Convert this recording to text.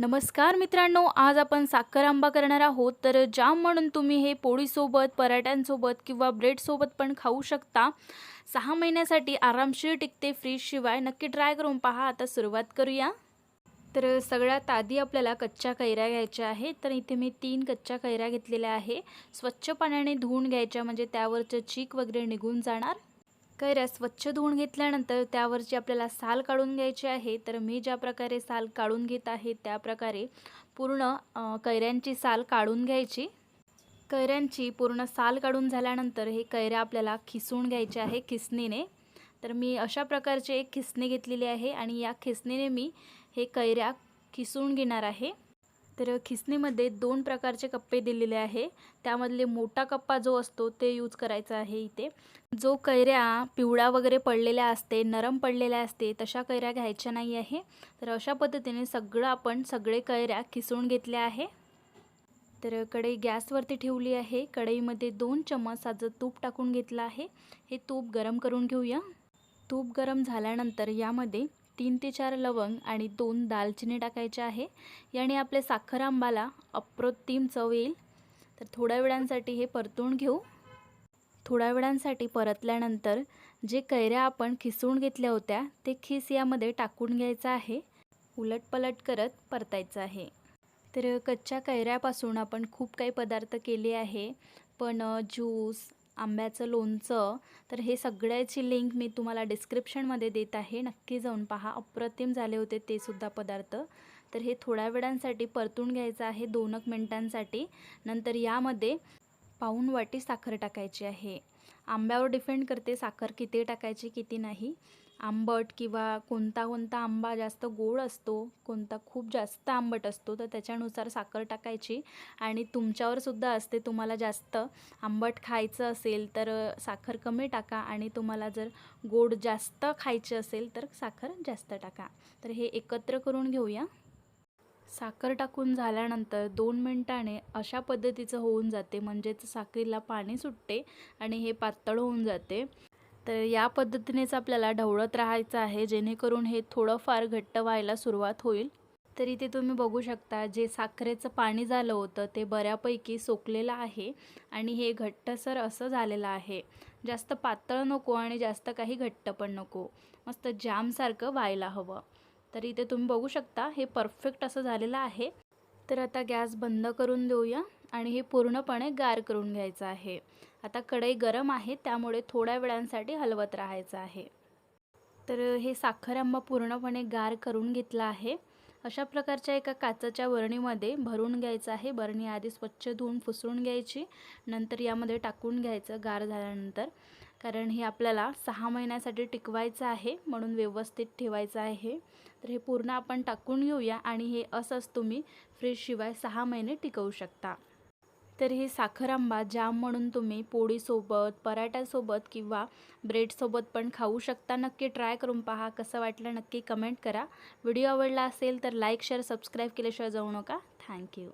नमस्कार मित्रांनो आज आपण साखर आंबा करणार आहोत. तर जाम म्हणून तुम्ही हे पोळीसोबत पराठ्यांसोबत किंवा ब्रेडसोबत पण खाऊ शकता. सहा महिन्यासाठी आरामशीर टिकते फ्रीजशिवाय नक्की ट्राय करून पहा. आता सुरुवात करूया. तर सगळ्यात आधी आपल्याला कच्च्या कैऱ्या घ्यायच्या आहेत. तर इथे मी तीन कच्च्या कैऱ्या घेतलेल्या आहे. स्वच्छ पाण्याने धुवून घ्यायच्या म्हणजे त्यावरचं चीक वगैरे निघून जाणार. कैऱ्या स्वच्छ धुवून घेतल्यानंतर त्यावरची आपल्याला साल काढून घ्यायची आहे तर मी ज्या प्रकारे साल काढून घेत आहे त्या प्रकारे पूर्ण कैऱ्यांची साल काढून घ्यायची. कैऱ्यांची पूर्ण साल काढून झाल्यानंतर हे कैऱ्या आपल्याला खिसून घ्यायच्या आहे खिसणीने. तर मी अशा प्रकारची एक खिसणी घेतलेली आहे आणि या खिसणीने मी हे कैऱ्या खिसून घेणार आहे. तर खिसणीमध्ये दोन प्रकारचे कप्पे दिलेले आहे. त्यामधले मोठा कप्पा जो असतो ते यूज करायचा आहे इथे. जो कैऱ्या पिवळा वगैरे पडलेल्या असते नरम पडलेल्या असते तशा कैऱ्या घ्यायच्या नाही आहे. तर अशा पद्धतीने सगळं आपण सगळे कैऱ्या खिसून घेतल्या आहे. तर कढई गॅसवरती ठेवली आहे. कढईमध्ये दोन चम्मच तूप टाकून घेतलं आहे. हे तूप गरम करून घेऊया. तूप गरम झाल्यानंतर यामध्ये तीन ते चार लवंग आणि दोन दालचिनी टाकायचे आहे. याने आपल्या साखर आंबाला अप्रतिम चव येईल. तर थोड्या वेळांसाठी हे परतून घेऊ. थोड्या वेळांसाठी परतल्यानंतर जे कैऱ्या आपण खिसून घेतल्या होत्या ते खिस यामध्ये टाकून घ्यायचं आहे. उलटपलट करत परतायचं आहे. तर कच्च्या कैऱ्यापासून आपण खूप काही पदार्थ केले आहे. पण ज्यूस आंब्याचं लोणचं तर हे सगळ्याची लिंक मी तुम्हाला डिस्क्रिप्शनमध्ये देत आहे. नक्की जाऊन पहा. अप्रतिम झाले होते ते सुद्धा पदार्थ. तर हे थोड्या वेळांसाठी परतून घ्यायचं आहे दोन एक मिनटांसाठी. नंतर यामध्ये पाऊण वाटी साखर टाकायची आहे. आंब्यावर डिपेंड करते साखर किती टाकायची किती नाही. आंबट किंवा कोणता कोणता आंबा जास्त गोड असतो कोणता खूप जास्त आंबट असतो तर त्याच्यानुसार साखर टाकायची. आणि तुमच्यावर सुद्धा असते तुम्हाला जास्त आंबट खायचं असेल तर साखर कमी टाका. आणि तुम्हाला जर गोड जास्त खायचे असेल तर साखर जास्त टाका. तर हे एकत्र करून घेऊया. साखर टाकून झाल्यानंतर दोन मिनटाने अशा पद्धतीचं होऊन जाते. म्हणजेच साखरेला पाणी सुटते आणि हे पातळ होऊन जाते. तर या पद्धतीनेच आपल्याला ढवळत राहायचं आहे. जेणेकरून हे थोडंफार घट्ट व्हायला सुरुवात होईल. तर इथे तुम्ही बघू शकता जे साखरेचं पाणी झालं होतं ते बऱ्यापैकी सोकलेलं आहे आणि हे घट्टसर असं झालेलं आहे. जास्त पातळ नको आणि जास्त काही घट्ट पण नको. मस्त जामसारखं व्हायला हवं. तर इथे तुम्ही बघू शकता हे परफेक्ट असं झालेलं आहे. तर आता गॅस बंद करून देऊया आणि हे पूर्णपणे गार करून घ्यायचं आहे. आता कढई गरम आहे त्यामुळे थोड्या वेळांसाठी हलवत राहायचं आहे. तर हे साखर आंबा पूर्णपणे गार करून घेतला आहे. अशा प्रकारच्या एका काचेच्या बरणीमध्ये भरून घ्यायचं आहे. बरणी आधी स्वच्छ धुवून फुसळून घ्यायची. नंतर यामध्ये टाकून घ्यायचं गार झाल्यानंतर. कारण हे आपल्याला सहा महिन्यासाठी टिकवायचं आहे म्हणून व्यवस्थित ठेवायचं आहे. तर हे पूर्ण आपण टाकून घेऊया आणि हे असंच तुम्ही फ्रीजशिवाय सहा महिने टिकवू शकता. तर हे साखर आंबा जाम म्हणून तुम्ही पोळीसोबत पराठ्यासोबत किंवा ब्रेडसोबत पण खाऊ शकता. नक्की ट्राय करून पहा कसं वाटलं नक्की कमेंट करा. व्हिडिओ आवडला असेल तर लाईक शेअर सबस्क्राईब केल्याशिवाय जाऊ नका. थँक्यू